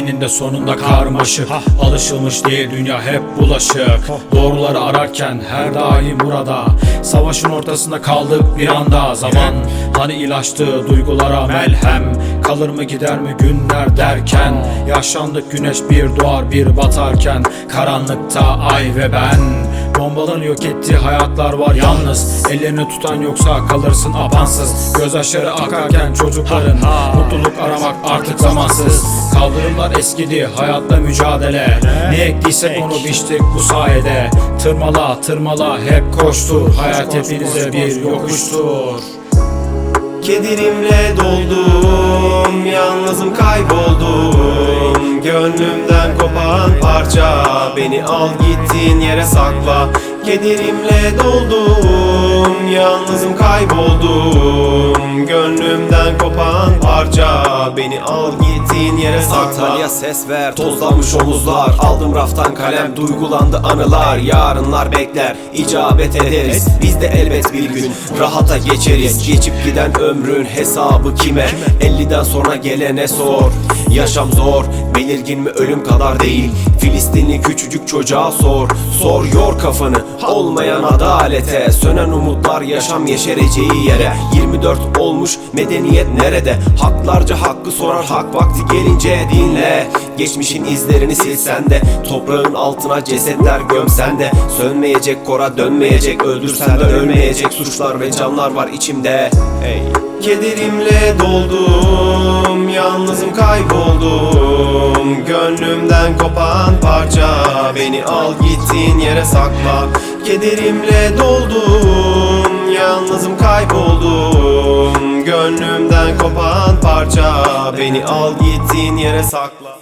eninde sonunda karmaşık. Alışılmış diye dünya hep bulaşık. Doğruları ararken her daim burada. Savaşın ortasında kaldık bir anda. Zaman hani ilaçtı duygulara melhem. Kalır mı gider mi günler derken. Yaşlandık güneş bir doğar bir batarken. Karanlıkta ay ve ben Bombaların yok ettiği hayatlar var yalnız. Ellerini tutan yoksa kalırsın apansız Gözyaşları akarken çocukların Mutluluk aramak artık zamansız. Kaldırımlar eskidi hayatla mücadele. Ne? Ektiysek onu biçtik bu sayede. Tırmala tırmala hep koştur. Hayat hepinize bir yokuştur. Kedirimle doldum, al gittiğin yere sakla. Kedirimle doldum, yalnızım kayboldum Gönlümden kopan parça, beni al gittiğin yere sakla Antalya ses ver Tozlanmış omuzlar. Aldım raftan kalem Duygulandı anılar. Yarınlar bekler icabet ederiz. Biz de elbet bir gün Rahata geçeriz. Geçip giden ömrün hesabı kime? 50'den sonra gelene sor. Yaşam zor Belirgin mi ölüm kadar değil. Filistinli küçücük çocuğa sor. Sor yor kafanı. Olmayan adalete. Sönen umutlar yaşam yeşereceği yere. 24 olmuş medeniyet nerede? Haklarca hakkı sorar hak vakti gelince dinle. Geçmişin izlerini silsen de. Toprağın altına cesetler gömsen de. Sönmeyecek kora dönmeyecek Öldürsen de. Ölmeyecek suçlar ve canlar var içimde. Hey. Kederimle doldum, yalnızım kayboldum. Gönlümden kopan parça, beni al gittiğin yere sakla. Kederimle doldum, yalnızım kayboldum Gönlümden kopan parça, beni al gittiğin yere sakla